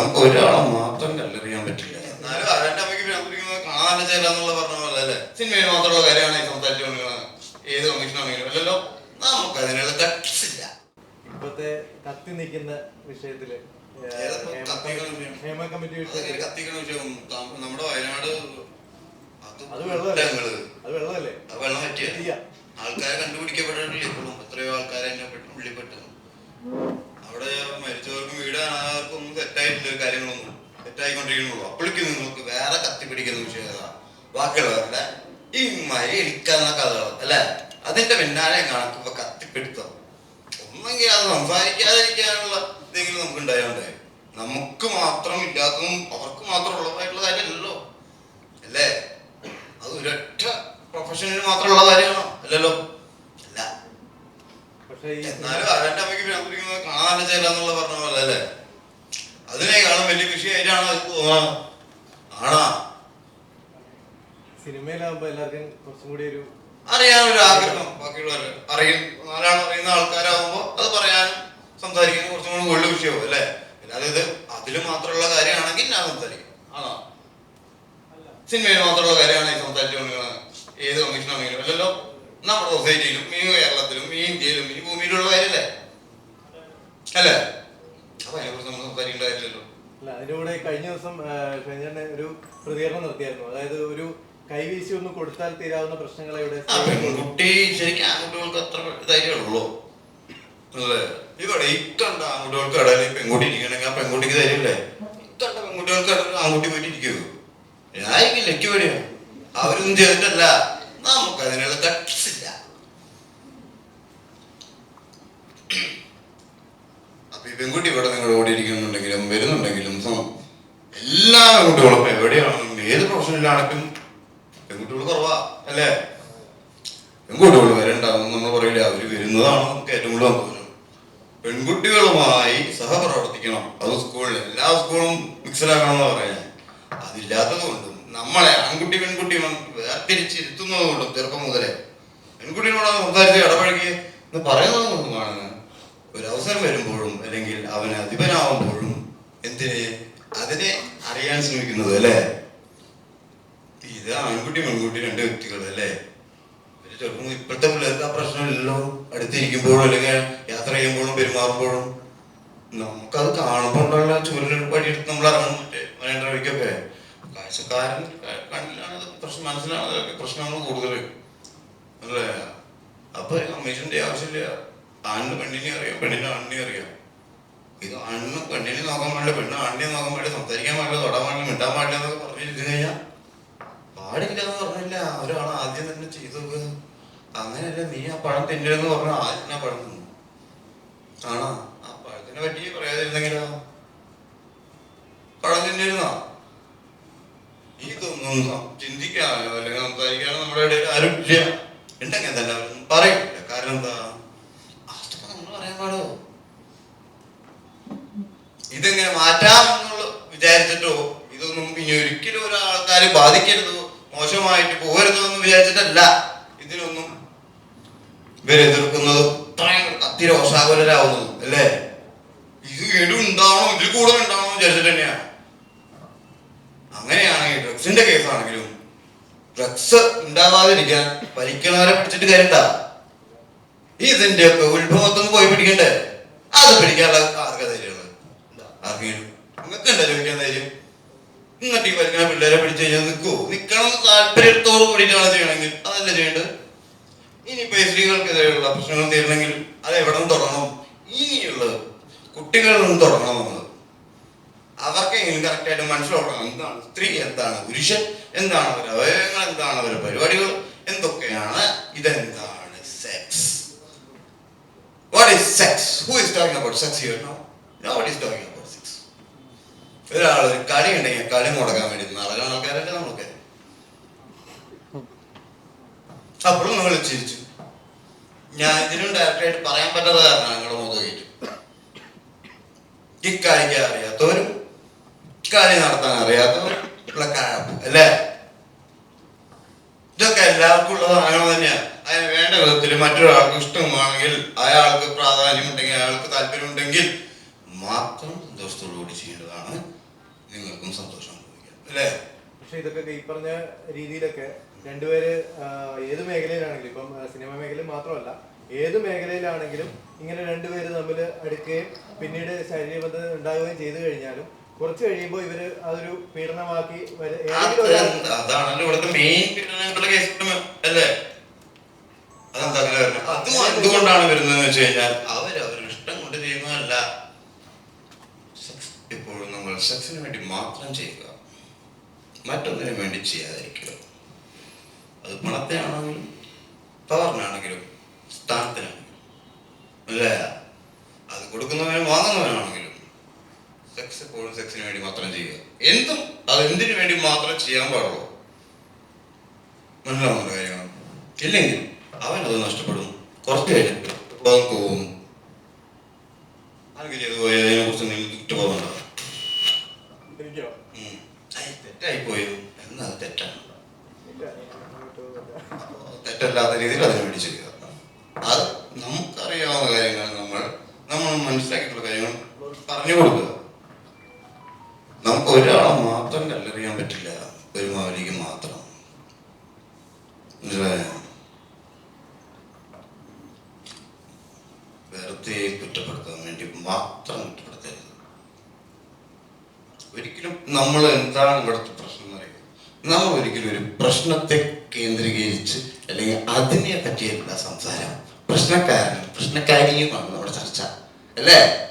നമുക്ക് ഒരാളെ മാത്രം കല്ലെറിയാൻ പറ്റില്ല. എന്നാലും അവന്റെ അമ്മയ്ക്ക് ഭ്രാന്തിരിക്കുന്നത് കാണാൻ ചേരാന്നുള്ള പറഞ്ഞ പോലെ അല്ലേ? സിനിമയിൽ മാത്രമുള്ള കാര്യമാണ് ഈ സംസാരിച്ചുകൊണ്ടിരിക്കുന്നത് ഏത് കമ്മീഷനാണെങ്കിലും. അല്ലല്ലോ നമുക്ക് അതിനുള്ള കട്ട്സ് ഇല്ല ഇപ്പത്തെ കത്തി നിൽക്കുന്ന വിഷയത്തിൽ ഹേമ കമ്മിറ്റി- വിഷയം? കത്തിക്കണ വിഷയം. നമ്മുടെ വയനാട് അത് വെള്ളമല്ലേ? അത് വെള്ളമല്ലേ? അത് വെള്ളം പറ്റിയ ആൾക്കാരെ കണ്ടുപിടിക്കപ്പെട്ടിട്ടില്ല ഇപ്പോഴും. എത്രയോ ആൾക്കാരെ എന്നെ പെട്ട്. സെറ്റായിക്കൊണ്ടിരിക്കുന്നുള്ളൂ അപ്പോഴേക്കും നിങ്ങൾക്ക് വേറെ കത്തി പിടിക്കുന്ന ഏതാ? ബാക്കിയുള്ളവരുടെ ഈ മരി ഇടിക്കാവുന്ന കഥകൾ അല്ലെ? അതിന്റെ പിന്നാലെ കണക്കിപ്പോ കത്തിപ്പിടുത്തം ഒന്നെങ്കിൽ അത് സംസാരിക്കാതിരിക്കാനുള്ള എന്തെങ്കിലും നമുക്ക് ഉണ്ടായോണ്ടേ നമുക്ക് മാത്രം ഇല്ലാത്തതും അവർക്ക് മാത്രം ഉള്ളതായിട്ടുള്ള കാര്യമല്ലല്ലോ. അല്ലേ? അത് ഒരൊറ്റ പ്രൊഫഷനിൽ മാത്രമുള്ള കാര്യമാണോ? അല്ലല്ലോ. അല്ല. എന്നാലും അവന്റെ അമ്മയ്ക്ക് കാണാൻ ചെയ്യാന്നുള്ള പറഞ്ഞ പോലെ അല്ലേ? അതിനേക്കാളും വലിയ വിഷയമായിട്ടാണ് അത് ആണാ? സിനിമയിലാകുമ്പോ എല്ലാവർക്കും കുറച്ചും കൂടി ഒരു അറിയാനൊരു ആഗ്രഹം ബാക്കിയുള്ളവർ അറിയും ആരാണ് അറിയുന്ന ആൾക്കാരാകുമ്പോ അത് പറയാനും സംസാരിക്കാനും കുറച്ചും കൂടി വലിയ വിഷയവും അല്ലേ? അല്ലാതെ ഇത് അതിൽ മാത്രമുള്ള കാര്യമാണെങ്കിൽ ഞാൻ സംസാരിക്കും. ആണോ? സിനിമയിൽ മാത്രമുള്ള കാര്യമാണ് ഈ സംസാരിച്ചുകൊണ്ടിരിക്കുന്നത് ഏത് കമ്മീഷനാണെങ്കിലും അല്ലല്ലോ? നമ്മുടെ സൊസൈറ്റിയിലും ഈ കേരളത്തിലും ഈ ഇന്ത്യയിലും ഈ ഭൂമിയിലുള്ള കാര്യമല്ലേ? അല്ലേ? അതിനെക്കുറിച്ച് നമ്മൾ സംസാരിക്കേണ്ട കാര്യമില്ലല്ലോ അല്ല അതിന്റെ കൂടെ കഴിഞ്ഞ ദിവസം ഷെഞ്ചേട്ടൻ ഒരു പ്രതികരണം നടത്തിയായിരുന്നു അതായത് ഒരു കൈവീശി ഒന്ന് കൊടുത്താൽ തീരാവുന്ന പ്രശ്നങ്ങളെ ഇവിടെ പെൺകുട്ടി ശരിക്കും ആൺകുട്ടികൾക്ക് അത്ര ധൈര്യമുള്ളൂ അല്ലേ? ഇവിടെ ഇക്കണ്ട ആൺകുട്ടികൾക്ക് ഇടയിൽ പെൺകുട്ടി ഇരിക്കണമെങ്കിൽ ആ പെൺകുട്ടിക്ക് ധൈര്യമില്ലേ? ഇത്തണ്ട പെൺകുട്ടികൾക്ക് ആൺകുട്ടി പോയിട്ട് ഇരിക്കൂ ഞാനിക്കില്ല എനിക്ക് പേടിയാണ് അവരൊന്നും ചെയ്തിട്ടല്ല നമുക്ക് അതിനുള്ള കട്ട്സ് ഇല്ല അപ്പൊ ഈ പെൺകുട്ടി ഇവിടെ നിങ്ങൾ ഓടി ഇരിക്കുന്നുണ്ടെങ്കിലും വരുന്നുണ്ടെങ്കിലും എല്ലാ പെൺകുട്ടികളും എവിടെയാണെങ്കിലും ഏത് പ്രൊഫഷനിലാണെങ്കിലും പെൺകുട്ടികൾ കുറവാ അല്ലേ? പെൺകുട്ടികൾ വരണ്ടാവും നമ്മൾ പറയില്ല അവർ വരുന്നതാണ് നമുക്ക് ഏറ്റവും കൂടുതൽ സന്തോഷം. പെൺകുട്ടികളുമായി സഹപ്രവർത്തിക്കണം. അത് സ്കൂളിൽ എല്ലാ സ്കൂളും മിക്സഡാക്കണം എന്ന് പറയാൻ അതില്ലാത്തത് കൊണ്ടും നമ്മളെ ആൺകുട്ടി പെൺകുട്ടി വേർതിരിച്ചിരുത്തുന്നത് കൊണ്ടും ചെറുപ്പം മുതലേ പെൺകുട്ടികളോട് സംസാരിച്ച് ഇടപഴകി എന്ന് പറയുന്നത് കൊണ്ടുമാണ് ഒരു അവസരം വരുമ്പോഴും അല്ലെങ്കിൽ അവന് അധിപനാവുമ്പോഴും എന്തിനെ അതിനെ അറിയാൻ ശ്രമിക്കുന്നത് അല്ലേ? ഇത് ആൺകുട്ടി പെൺകുട്ടി രണ്ട് വ്യക്തികൾ അല്ലേ? മുതൽ ഇപ്പോഴത്തെ പിള്ളേർക്ക് ആ പ്രശ്നമില്ലല്ലോ. അടുത്തിരിക്കുമ്പോഴും അല്ലെങ്കിൽ യാത്ര ചെയ്യുമ്പോഴും പെരുമാറുമ്പോഴും നമുക്കത് കാണുമ്പോൾ ഉള്ള ചൂരൽ വഴിയെടുത്ത് നമ്മൾ ഇറങ്ങും. മറ്റേ വഴിക്കൊക്കെ. കാഴ്ചക്കാരൻ കണ്ണിലാണ് പ്രശ്നം മനസ്സിലാണ് പ്രശ്നങ്ങൾ കൂടുതൽ അല്ലേ? അപ്പൊ കമ്മീഷന്റെ ആവശ്യമില്ല. ആണിന് പെണ്ണിനെ അറിയാം പെണ്ണിന് ആണിനെ അറിയാം. ഇത് ആണിന് പെണ്ണിനെ നോക്കാൻ പാടില്ല പെണ്ണ് ആണിനെ നോക്കാൻ പാടില്ല സംസാരിക്കാൻ പാടില്ല തൊടാൻ പാടില്ല മിണ്ടാൻ പാടില്ല എന്നൊക്കെ പറഞ്ഞിരുന്നു കഴിഞ്ഞാൽ പാടില്ല എന്ന് പറഞ്ഞില്ല. ഒരാൾ ആദ്യം തന്നെ ചെയ്തത് അങ്ങനെയല്ല നീ ആ പഴം തിന്നരുതെന്ന് പറഞ്ഞ ആദ്യം ആ പഴം തിന്നു. ആണോ? ആ പഴത്തിനെ പറ്റി പറയാതിരുന്നെങ്കിലോ? പഴം തിന്നിരുന്നോ? ഇതൊന്നും ചിന്തിക്കാനോ അല്ലെങ്കിൽ സംസാരിക്കാനോ നമ്മുടെ ഇടയിൽ ആരും ഇല്ല ഉണ്ടെങ്കിൽ തന്നെ അവരൊന്നും പറയില്ല കാരണം എന്താ അതൊക്കെ നമ്മൾ പറയാൻ പാടോ ഇതെങ്ങനെ മാറ്റാം എന്നുള്ള വിചാരിച്ചിട്ടോ? ഇതൊന്നും ഇനി ഒരിക്കലും ഒരാൾക്കാരെ ബാധിക്കരുതോ? മോശമായിട്ട് പോകരുതോ എന്ന് വിചാരിച്ചിട്ടല്ല. ഇതിനൊന്നും ഇവരെ എതിർക്കുന്നത് ഇത്രയും അതിരോഷാകുലരാവുന്നത് അല്ലേ? ഇത് വീണ്ടും ഉണ്ടാവണം ഇതിൽ കൂടുതൽ ഉണ്ടാവണം വിചാരിച്ചിട്ട് തന്നെയാണ് അങ്ങനെയാണെങ്കിൽ ഡ്രഗ്സിന്റെ കേസാണെങ്കിലും ഡ്രഗ്സ് ഉണ്ടാവാതിരിക്കാൻ പരിക്കണവരെ പിടിച്ചിട്ട് കാര്യണ്ട ഇതിന്റെ ഒക്കെ ഉത്ഭവത്തൊന്നും പോയി പിടിക്കണ്ടേ? അത് പിടിക്കാനുള്ള ആർക്കാ ആർക്കെങ്കിലും നിങ്ങൾക്ക് എന്താ ചോദിക്കാൻ ധൈര്യം? എന്നിട്ട് ഈ വരുന്ന പിള്ളേരെ പിടിച്ചു കഴിഞ്ഞാൽ നിൽക്കുമോ നിൽക്കണം താല്പര്യത്തോട് കൂടിയിട്ടാണ് ചെയ്യണമെങ്കിൽ അതല്ല ചെയ്യേണ്ടത്? ഇനിയിപ്പോ സ്ത്രീകൾക്കെതിരെയുള്ള പ്രശ്നങ്ങൾ തീരണമെങ്കിൽ അത് എവിടെ നിന്ന് തുടങ്ങണം ഇനിയുള്ളത് കുട്ടികളിൽ നിന്ന് തുടങ്ങണം നമ്മൾ അവർക്കെങ്കിലും കറക്റ്റായിട്ട് മനസ്സിലാക്കണം എന്താണ് സ്ത്രീ എന്താണ് പുരുഷൻ എന്താണ് അവരുടെ അവയവങ്ങൾ എന്താണ് അവരുടെ പരിപാടികൾ എന്തൊക്കെയാണ് ഇതെന്താണ് sex what is sex who is talking about sex here no no what is talking ഒരാൾ ഒരു ഉണ്ടെങ്കിൽ കളി മുടക്കാൻ വേണ്ടി നടക്കുന്ന ആൾക്കാരല്ലേ നമ്മളൊക്കെ അപ്പോഴും നിങ്ങൾ ചിരിച്ചു. ഞാൻ ഇതിനും ഡയറക്റ്റായിട്ട് പറയാൻ പറ്റാത്ത കാരണം നിങ്ങളുടെ മുഖം കയറ്റും. ഇക്കാലിക്കാൻ അറിയാത്തവരും കളി നടത്താൻ അറിയാത്തവരും ഉള്ള അല്ലേ? ഇതൊക്കെ എല്ലാവർക്കും ഉള്ള സാധനങ്ങൾ തന്നെയാണ് അതിന് വേണ്ട വിധത്തിൽ മറ്റൊരാൾക്ക് ഇഷ്ടമാണെങ്കിൽ അയാൾക്ക് പ്രാധാന്യമുണ്ടെങ്കിൽ അയാൾക്ക് താല്പര്യമുണ്ടെങ്കിൽ മാത്രം സന്തോഷത്തോടു കൂടി ചെയ്യേണ്ടതാണ് നിങ്ങൾക്കും സന്തോഷം അനുഭവിക്കാം അല്ലേ പക്ഷെ ഇതൊക്കെ ഈ പറഞ്ഞ രീതിയിലൊക്കെ രണ്ടുപേര് ഏത് മേഖലയിലാണെങ്കിലും ഇപ്പം സിനിമ മേഖലയിൽ മാത്രമല്ല ഏത് മേഖലയിലാണെങ്കിലും ഇങ്ങനെ രണ്ടുപേര് തമ്മിൽ അടുക്കുകയും പിന്നീട് ശരീരബന്ധം ഉണ്ടാകുകയും ചെയ്തു കഴിഞ്ഞാലും കുറച്ച് കഴിയുമ്പോൾ ഇവർ അതൊരു പീഡനമാക്കി അതാണല്ലോ ഇവിടുത്തെ മെയിൻ പീഡനങ്ങളുടെ കേസ് അല്ലേ? അതും എന്തുകൊണ്ടാണ് വരുന്നതെന്ന് വെച്ച് കഴിഞ്ഞാൽ അവർ അവരുടെ ഇഷ്ടം കൊണ്ട് ചെയ്യുന്നതല്ല. സെക്സ് ഇപ്പോഴും നമ്മൾ സെക്സിന് വേണ്ടി മാത്രം ചെയ്യുക. മറ്റൊന്നിനു വേണ്ടി ചെയ്യാതിരിക്കുക അത് പണത്തെ ആണെങ്കിലും പവറിനാണെങ്കിലും സ്ഥാനത്തിനാണെങ്കിലും. അല്ല? അത് കൊടുക്കുന്നവനും വാങ്ങുന്നവനാണെങ്കിലും സെക്സ് എപ്പോഴും സെക്സിന് വേണ്ടി മാത്രം ചെയ്യുക. എന്തും അത് എന്തിനു വേണ്ടി മാത്രം ചെയ്യാൻ പാടുള്ളൂ? മനസ്സിലാവുന്ന കാര്യമാണ്. ഇല്ലെങ്കിൽ അവനത് നഷ്ടപ്പെടും. കുറച്ച് കഴിഞ്ഞിട്ട് പോകും ആരെങ്കിലും ചെയ്തു പോയി അതിനെ കുറിച്ച് നിങ്ങൾ കുറ്റബോധമുണ്ടോ എനിക്കോ ഉം. ഐ, തെറ്റായി പോയി എന്നത് തെറ്റാണ് ഇല്ല, അങ്ങോട്ട് പോകില്ല. തെറ്റല്ലാത്ത രീതിയിൽ അതിനെ വേണ്ടി ചെയ്യുക അത് നമുക്കറിയാവുന്ന കാര്യങ്ങൾ നമ്മൾ നമ്മൾ മനസ്സിലാക്കിയിട്ടുള്ള കാര്യങ്ങൾ പറഞ്ഞു കൊടുക്കുക. നമുക്ക് ഒരാളെ മാത്രം കല്ലെറിയാൻ പറ്റില്ല. ഒരു മാവലിക്ക് മാത്രം? വെറുതെ കുറ്റപ്പെടുത്താൻ വേണ്ടി മാത്രം കുറ്റപ്പെടുത്തരുത്. ഒരിക്കലും നമ്മൾ എന്താണ് ഇവിടുത്തെ എന്ന് ഒരിക്കലും ഒരു പ്രശ്നത്തെ കേന്ദ്രീകരിച്ച് അല്ലെങ്കിൽ അതിനെ പറ്റിയുള്ള സംസാരം. പ്രശ്നക്കാരനും പ്രശ്നക്കാരിയുമാണ് നമ്മുടെ ചർച്ച. അല്ലേ?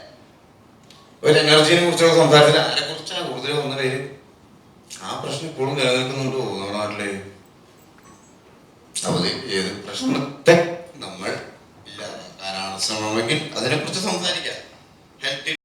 ഒരു എനർജിനെ കുറിച്ചുള്ള സംസാരത്തിൽ ആരെ കുറിച്ചാണ് കൂടുതൽ ഒന്ന് പേര്? ആ പ്രശ്നം ഇപ്പോഴും നിലനിൽക്കുന്നുണ്ടോ നമ്മുടെ നാട്ടിൽ. ഏത് പ്രശ്നത്തെ നമ്മൾ ഇല്ലാതാക്കാനാണ് ശ്രമമെങ്കിൽ അതിനെക്കുറിച്ച് സംസാരിക്കാം. ഹെൽത്തി